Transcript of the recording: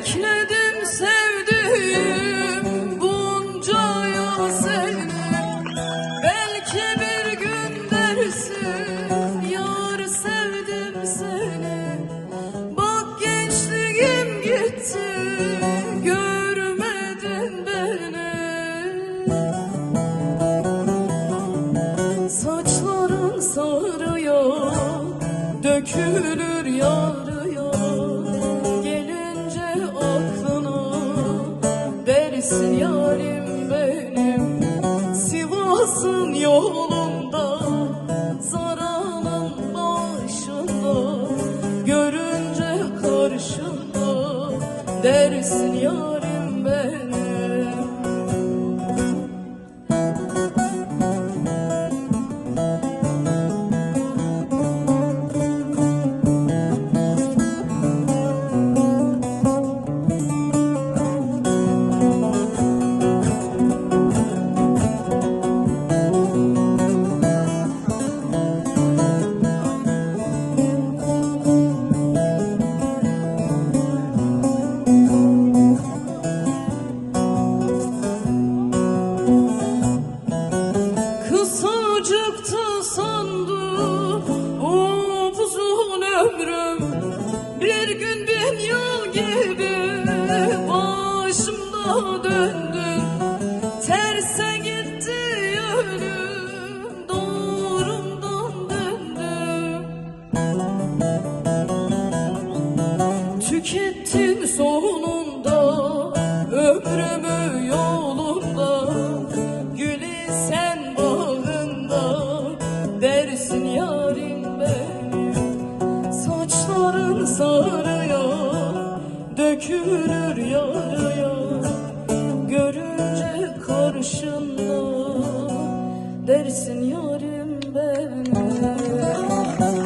bekledim sevdim bunca yıl seni. Belki bir gün dersin yar sevdim seni. Bak gençliğim gitti görmedin beni. Saçların sarıyor dökülür yar yarim benim. Sivas'ın yolunda Zara'nın başında Görünce karşında dersin yarim Terse gitti yönüm doğrumdan döndüm Tükettin sonunda ömrümü yolunda. Gülü sen bağında dersin yarim benim. Saçların sarıya dökülür yarıya kurşunlu dersin yarım benden